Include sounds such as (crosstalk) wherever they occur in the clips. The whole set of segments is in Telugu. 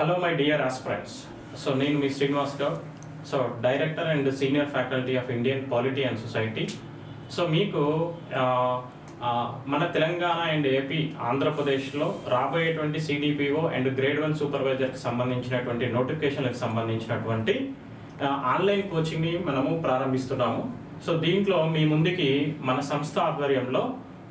Hello my dear aspirants so నేను మీ Srinivas Goud. So director and senior faculty of Indian polity and society so మీకు మన తెలంగాణ అండ్ ఏపీ ఆంధ్రప్రదేశ్లో రాబోయేటువంటి సిడిపిఓ అండ్ గ్రేడ్ వన్ సూపర్వైజర్కి సంబంధించినటువంటి నోటిఫికేషన్లకు సంబంధించినటువంటి ఆన్లైన్ కోచింగ్ని మనము ప్రారంభిస్తున్నాము. సో దీంట్లో మీ ముందుకి మన సంస్థ ఆధ్వర్యంలో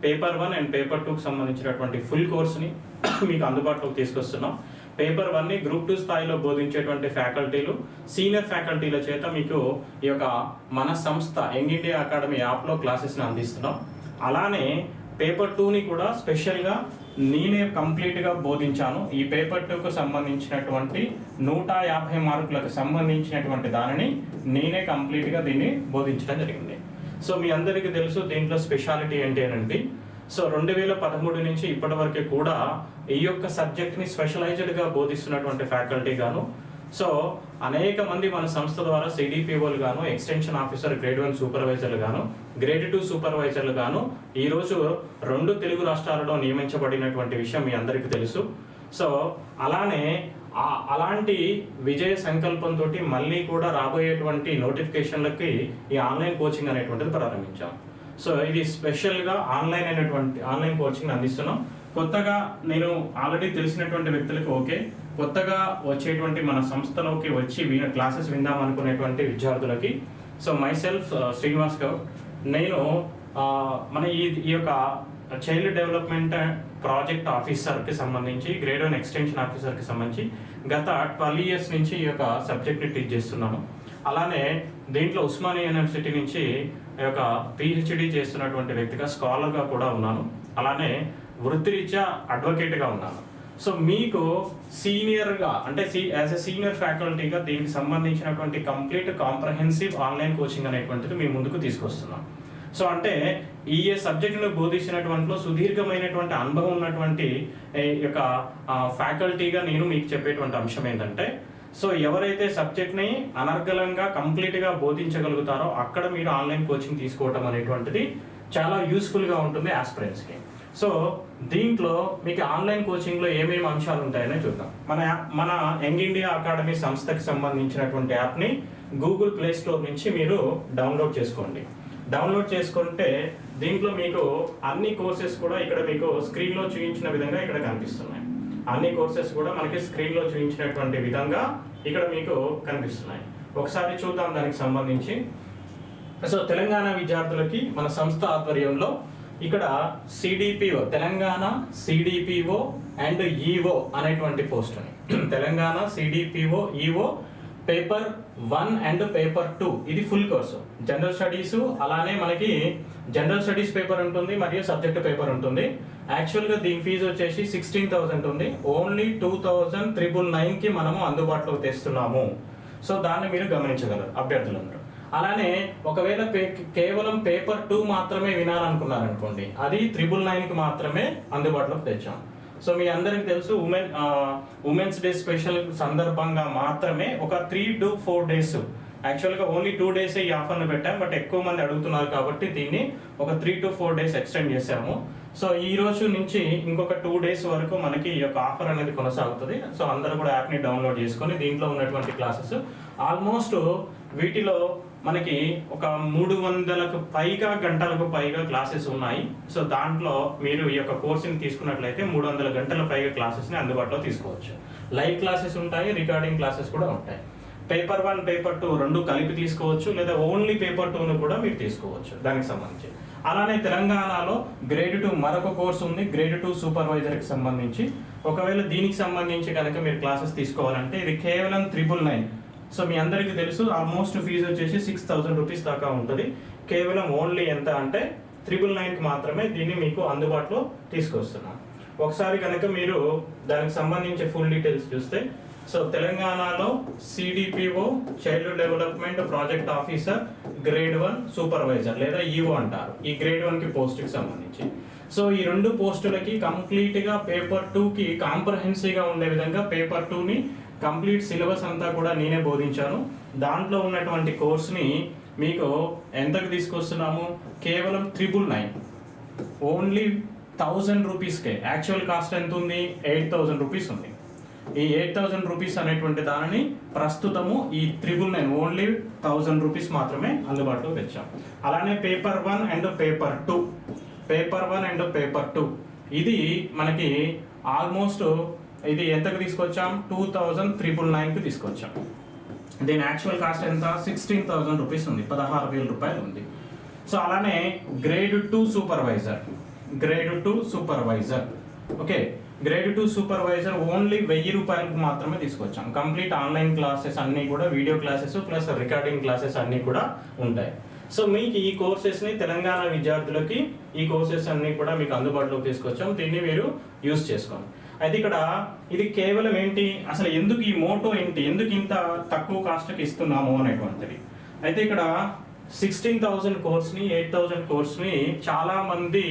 పేపర్ వన్ అండ్ పేపర్ టూకి సంబంధించినటువంటి ఫుల్ కోర్స్ని (coughs) మీకు అందుబాటులోకి తీసుకొస్తున్నాం. పేపర్ వన్ని గ్రూప్ టూ స్థాయిలో బోధించేటువంటి ఫ్యాకల్టీలు సీనియర్ ఫ్యాకల్టీల చేత మీకు ఈ యొక్క మన సంస్థ యంగ్ ఇండియా అకాడమీ యాప్లో క్లాసెస్ని అందిస్తున్నాం. అలానే పేపర్ టూని కూడా స్పెషల్గా నేనే కంప్లీట్గా బోధించాను. ఈ పేపర్ టూకు సంబంధించినటువంటి నూట యాభై మార్కులకు సంబంధించినటువంటి దానిని నేనే కంప్లీట్గా దీన్ని బోధించడం జరిగింది. సో మీ అందరికీ తెలుసు దీంట్లో స్పెషాలిటీ ఏంటి అనేది సో రెండు వేల పదమూడు నుంచి ఇప్పటి వరకు కూడా ఈ యొక్క సబ్జెక్ట్ని స్పెషలైజ్డ్గా బోధిస్తున్నటువంటి ఫ్యాకల్టీ గాను సో అనేక మంది మన సంస్థ ద్వారా సిడిపిఓలు గాను ఎక్స్టెన్షన్ ఆఫీసర్ గ్రేడ్ వన్ సూపర్వైజర్లు గాను గ్రేడ్ టూ సూపర్వైజర్లు గాను ఈరోజు రెండు తెలుగు రాష్ట్రాలలో నియమించబడినటువంటి విషయం మీ అందరికీ తెలుసు. సో అలానే అలాంటి విజయ సంకల్పంతో మళ్ళీ కూడా రాబోయేటువంటి నోటిఫికేషన్లకి ఈ ఆన్లైన్ కోచింగ్ అనేటువంటిది ప్రారంభించాం. సో ఇది స్పెషల్గా ఆన్లైన్ అయినటువంటి ఆన్లైన్ కోచింగ్ అందిస్తున్నాం. కొత్తగా నేను ఆల్రెడీ తెలిసినటువంటి వ్యక్తులకు ఓకే. కొత్తగా వచ్చేటువంటి మన సంస్థలోకి వచ్చి విన క్లాసెస్ విందాం అనుకునేటువంటి విద్యార్థులకి. So myself uh, Srinivas Goud నేను మన ఈ ఈ యొక్క చైల్డ్ డెవలప్మెంట్ ప్రాజెక్ట్ ఆఫీసర్కి సంబంధించి గ్రేడ్ వన్ ఎక్స్టెన్షన్ ఆఫీసర్కి సంబంధించి గత ట్వెల్వ్ ఇయర్స్ నుంచి ఈ యొక్క సబ్జెక్ట్ని టీచ్ చేస్తున్నాను. అలానే దీంట్లో ఉస్మానియా యూనివర్సిటీ నుంచి యొక్క పిహెచ్డి చేస్తున్నటువంటి వ్యక్తిగా స్కాలర్గా కూడా ఉన్నాను. అలానే వృత్తిరీత్యా అడ్వకేట్గా ఉన్నాను. సో మీకు సీనియర్గా అంటే సీ యాజ్ ఎ సీనియర్ ఫ్యాకల్టీగా దీనికి సంబంధించినటువంటి కంప్లీట్ కాంప్రహెన్సివ్ ఆన్లైన్ కోచింగ్ అనేటువంటిది మీ ముందుకు తీసుకొస్తున్నాం. సో అంటే ఈ సబ్జెక్టును బోధించినటువంటిలో సుదీర్ఘమైనటువంటి అనుభవం ఉన్నటువంటి యొక్క ఫ్యాకల్టీగా నేను మీకు చెప్పేటువంటి అంశం ఏంటంటే సో ఎవరైతే సబ్జెక్ట్ని అనర్గళంగా కంప్లీట్గా బోధించగలుగుతారో అక్కడ మీరు ఆన్లైన్ కోచింగ్ తీసుకోవటం అనేటువంటిది చాలా యూస్ఫుల్గా ఉంటుంది ఆస్పిరెంట్స్కి. సో దీంట్లో మీకు ఆన్లైన్ కోచింగ్లో ఏమేమి అంశాలు ఉంటాయనే చూద్దాం. మన మన యంగ్ ఇండియా అకాడమీ సంస్థకి సంబంధించినటువంటి యాప్ని గూగుల్ ప్లే స్టోర్ నుంచి మీరు డౌన్లోడ్ చేసుకోండి. డౌన్లోడ్ చేసుకుంటే దీంట్లో మీకు అన్ని కోర్సెస్ కూడా ఇక్కడ మీకు స్క్రీన్లో చూపించిన విధంగా ఇక్కడ కనిపిస్తున్నాయి. అన్ని కోర్సెస్ కూడా మనకి స్క్రీన్లో చూపించినటువంటి విధంగా ఇక్కడ మీకు కనిపిస్తున్నాయి. ఒకసారి చూద్దాం దానికి సంబంధించి. సో తెలంగాణ విద్యార్థులకి మన సంస్థ ఆధ్వర్యంలో ఇక్కడ CDPO Telangana CDPO and EO అనేటువంటి పోస్టుని Telangana CDPO EO paper one and paper two. ఇది ఫుల్ కోర్సు. జనరల్ స్టడీస్ అలానే మనకి జనరల్ స్టడీస్ పేపర్ ఉంటుంది మరియు సబ్జెక్ట్ పేపర్ ఉంటుంది. యాక్చువల్గా దీని ఫీజు వచ్చేసి సిక్స్టీన్ థౌసండ్ ఉంది. ఓన్లీ టూ థౌజండ్ త్రిబుల్ నైన్కి మనము అందుబాటులోకి తెస్తున్నాము. సో దాన్ని మీరు గమనించగలరు అభ్యర్థులందరూ. అలానే ఒకవేళ పే- కేవలం పేపర్ టూ మాత్రమే వినాలనుకున్నారనుకోండి అది త్రిబుల్ నైన్కి మాత్రమే అందుబాటులోకి తెచ్చాం. సో మీ అందరికి తెలుసు ఉమెన్ ఉమెన్స్ డే స్పెషల్ సందర్భంగా మాత్రమే ఒక త్రీ టు ఫోర్ డేస్. యాక్చువల్గా ఓన్లీ టూ డేస్ ఈ ఆఫర్ను పెట్టాం బట్ ఎక్కువ మంది అడుగుతున్నారు కాబట్టి దీన్ని ఒక three to four days extend చేసాము సో ఈ రోజు నుంచి ఇంకొక టూ డేస్ వరకు మనకి ఈ యొక్క ఆఫర్ అనేది కొనసాగుతుంది. సో అందరూ కూడా యాప్ని డౌన్లోడ్ చేసుకొని దీంట్లో ఉన్నటువంటి క్లాసెస్. ఆల్మోస్ట్ వీటిలో మనకి ఒక మూడు వందలకు పైగా గంటలకు పైగా క్లాసెస్ ఉన్నాయి. సో దాంట్లో మీరు ఈ యొక్క కోర్సుని తీసుకున్నట్లయితే మూడు వందల గంటల పైగా క్లాసెస్ని అందుబాటులో తీసుకోవచ్చు. లైవ్ క్లాసెస్ ఉంటాయి రికార్డింగ్ క్లాసెస్ కూడా ఉంటాయి. పేపర్ వన్ పేపర్ టూ రెండు కలిపి తీసుకోవచ్చు లేదా ఓన్లీ పేపర్ టూను కూడా మీరు తీసుకోవచ్చు దానికి సంబంధించి. అలానే తెలంగాణలో గ్రేడ్ టూ మరొక కోర్స్ ఉంది గ్రేడ్ టూ సూపర్వైజర్కి సంబంధించి. ఒకవేళ దీనికి సంబంధించి కనుక మీరు క్లాసెస్ తీసుకోవాలంటే ఇది కేవలం త్రిబుల్ నైన్ సో మీ అందరికీ తెలుసు ఆల్మోస్ట్ ఫీజు వచ్చేసి సిక్స్ థౌసండ్ రూపీస్ దాకా ఉంటుంది. కేవలం ఓన్లీ ఎంత అంటే త్రిబుల్ నైన్కి మాత్రమే దీన్ని మీకు అందుబాటులో తీసుకొస్తున్నాం. ఒకసారి కనుక మీరు దానికి సంబంధించి ఫుల్ డీటెయిల్స్ చూస్తే సో తెలంగాణలో CDPO child development project officer grade one supervisor లేదా ఈఓ అంటారు. ఈ గ్రేడ్ వన్కి పోస్ట్కి సంబంధించి. సో ఈ రెండు పోస్టులకి కంప్లీట్గా పేపర్ టూకి కాంప్రహెన్సివ్గా ఉండే విధంగా పేపర్ టూని కంప్లీట్ సిలబస్ అంతా కూడా నేనే బోధించాను. దాంట్లో ఉన్నటువంటి కోర్స్ని మీకు ఎంతకు తీసుకొస్తున్నాము? కేవలం త్రిబుల్ నైన్ ఓన్లీ థౌజండ్ రూపీస్కే యాక్చువల్ కాస్ట్ ఎంత ఉంది ఎయిట్ థౌజండ్ రూపీస్ ఉంది. ఈ ఎయిట్ థౌజండ్ రూపీస్ అనేటువంటి దానిని ప్రస్తుతము ఈ triple nine only thousand rupees మాత్రమే అందుబాటులో తెచ్చాం అలానే paper one and paper two paper one and paper two ఇది మనకి ఆల్మోస్ట్ ఇది ఎంతకు తీసుకొచ్చాం? టూ థౌజండ్ త్రిపుల్ నైన్కి తీసుకొచ్చాం. దీని యాక్చువల్ కాస్ట్ ఎంత? సిక్స్టీన్ థౌసండ్ రూపీస్ ఉంది. పదహారు వేల రూపాయలు ఉంది. సో అలానే grade two supervisor grade two supervisor okay grade two supervisor only వెయ్యి రూపాయలకు మాత్రమే తీసుకొచ్చాం. కంప్లీట్ ఆన్లైన్ క్లాసెస్ అన్నీ కూడా video classes plus recording classes అన్నీ కూడా ఉంటాయి. సో మీకు ఈ కోర్సెస్ని తెలంగాణ విద్యార్థులకి ఈ కోర్సెస్ అన్నీ కూడా మీకు అందుబాటులోకి తీసుకొచ్చాం. దీన్ని మీరు యూస్ చేసుకోండి. అయితే ఇక్కడ ఇది కేవలం ఏంటి? అసలు ఎందుకు ఈ మోటో ఏంటి? ఎందుకు ఇంత తక్కువ కాస్ట్కి ఇస్తున్నాము అనేటువంటిది. అయితే ఇక్కడ సిక్స్టీన్ థౌజండ్ కోర్స్ని ఎయిట్ థౌజండ్ కోర్స్ని చాలామంది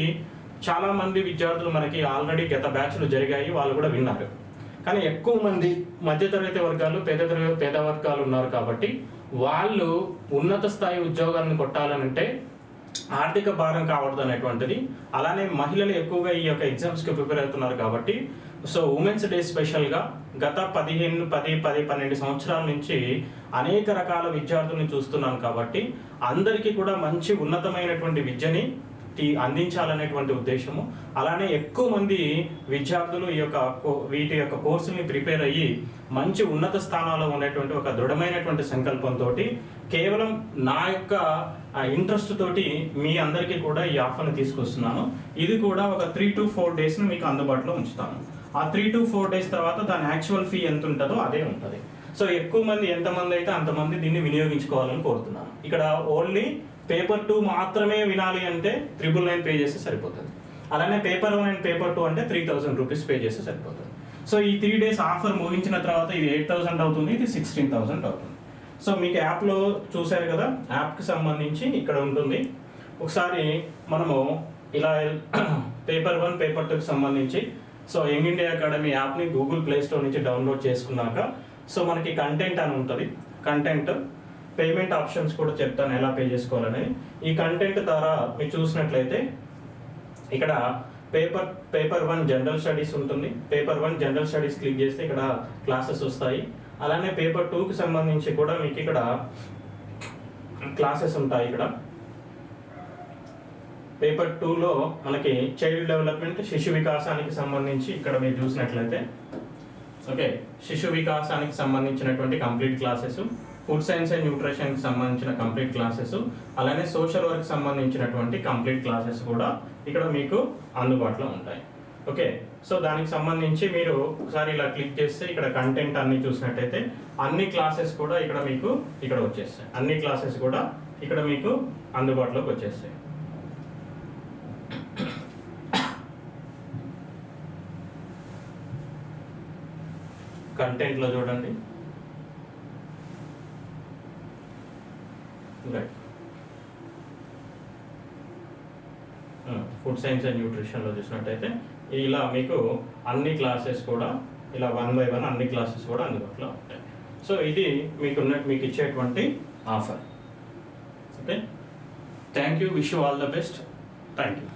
చాలామంది విద్యార్థులు మనకి ఆల్రెడీ గత బ్యాచ్లు జరిగాయి వాళ్ళు కూడా విన్నారు. కానీ ఎక్కువ మంది మధ్యతరగతి వర్గాలు పేద తరగతి పేద వర్గాలు ఉన్నారు కాబట్టి వాళ్ళు ఉన్నత స్థాయి ఉద్యోగాలను కొట్టాలనంటే ఆర్థిక భారం కావద్దు అనేటువంటిది. అలానే మహిళలు ఎక్కువగా ఈ యొక్క ఎగ్జామ్స్కి ప్రిపేర్ అవుతున్నారు కాబట్టి సో ఉమెన్స్ డే స్పెషల్గా గత పదిహేను పది పది పన్నెండు సంవత్సరాల నుంచి అనేక రకాల విద్యార్థులను చూస్తున్నాను కాబట్టి అందరికీ కూడా మంచి ఉన్నతమైనటువంటి విద్యని అందించాలనేటువంటి ఉద్దేశము. అలానే ఎక్కువ మంది విద్యార్థులు ఈ యొక్క కో- వీటి యొక్క కోర్సుని ప్రిపేర్ అయ్యి మంచి ఉన్నత స్థానాల్లో ఉన్నటువంటి ఒక దృఢమైనటువంటి సంకల్పంతో కేవలం నా యొక్క ఇంట్రెస్ట్ తోటి మీ అందరికీ కూడా ఈ ఆఫర్ని తీసుకొస్తున్నాను. ఇది కూడా ఒక త్రీ టు ఫోర్ డేస్ని మీకు అందుబాటులో ఉంచుతాను. ఆ త్రీ టు ఫోర్ డేస్ తర్వాత దాని యాక్చువల్ ఫీ ఎంత ఉంటుందో అదే ఉంటుంది. సో ఎక్కువ మంది ఎంతమంది అయితే అంతమంది దీన్ని వినియోగించుకోవాలని కోరుతున్నాను. ఇక్కడ ఓన్లీ పేపర్ టూ మాత్రమే వినాలి అంటే త్రిబుల్ నైన్ పే చేస్తే సరిపోతుంది. అలానే paper one and paper two అంటే త్రీ థౌసండ్ రూపీస్ పే చేస్తే సరిపోతుంది. సో ఈ త్రీ డేస్ ఆఫర్ ముగించిన తర్వాత ఇది ఎయిట్ థౌసండ్ అవుతుంది ఇది సిక్స్టీన్ థౌసండ్ అవుతుంది. సో మీకు యాప్లో చూశారు కదా యాప్కి సంబంధించి ఇక్కడ ఉంటుంది. ఒకసారి మనము ఇలా పేపర్ వన్ పేపర్ టూకి సంబంధించి సో యంగ్ ఇండియా అకాడమీ యాప్ని గూగుల్ ప్లే స్టోర్ నుంచి డౌన్లోడ్ చేసుకున్నాక సో మనకి కంటెంట్ అని ఉంటుంది. కంటెంట్ పేమెంట్ ఆప్షన్స్ కూడా చెప్తాను ఎలా పే చేసుకోవాలని. ఈ కంటెంట్ ద్వారా మీరు చూసినట్లయితే ఇక్కడ paper paper one general studies ఉంటుంది. Paper one general studies click చేస్తే ఇక్కడ క్లాసెస్ వస్తాయి. అలానే పేపర్ టూకి సంబంధించి కూడా మీకు ఇక్కడ క్లాసెస్ ఉంటాయి ఇక్కడ. పేపర్ టూలో మనకి చైల్డ్ డెవలప్మెంట్ శిశు వికాసానికి సంబంధించి ఇక్కడ మీరు చూసినట్లయితే. ఓకే శిశు వికాసానికి సంబంధించినటువంటి complete classes food science and న్యూట్రిషన్కి సంబంధించిన కంప్లీట్ క్లాసెస్ అలానే సోషల్ వర్క్ సంబంధించినటువంటి కంప్లీట్ క్లాసెస్ కూడా ఇక్కడ మీకు అందుబాటులో ఉంటాయి. ఓకే సో దానికి సంబంధించి మీరు ఒకసారి ఇలా క్లిక్ చేస్తే ఇక్కడ కంటెంట్ అన్ని చూసినట్టయితే అన్ని క్లాసెస్ కూడా ఇక్కడ మీకు ఇక్కడ వచ్చేస్తాయి. అన్ని క్లాసెస్ కూడా ఇక్కడ మీకు అందుబాటులోకి వచ్చేస్తాయి. కంటెంట్లో చూడండి. రైట్ ఫుడ్ సైన్స్ అండ్ న్యూట్రిషన్లో చూసినట్టయితే ఇలా మీకు అన్ని క్లాసెస్ కూడా ఇలా వన్ బై వన్ అన్ని క్లాసెస్ కూడా అందుబాటులో ఉంటాయి. సో ఇది మీకున్న మీకు ఇచ్చేటువంటి offer okay thank you wish you all the best thank you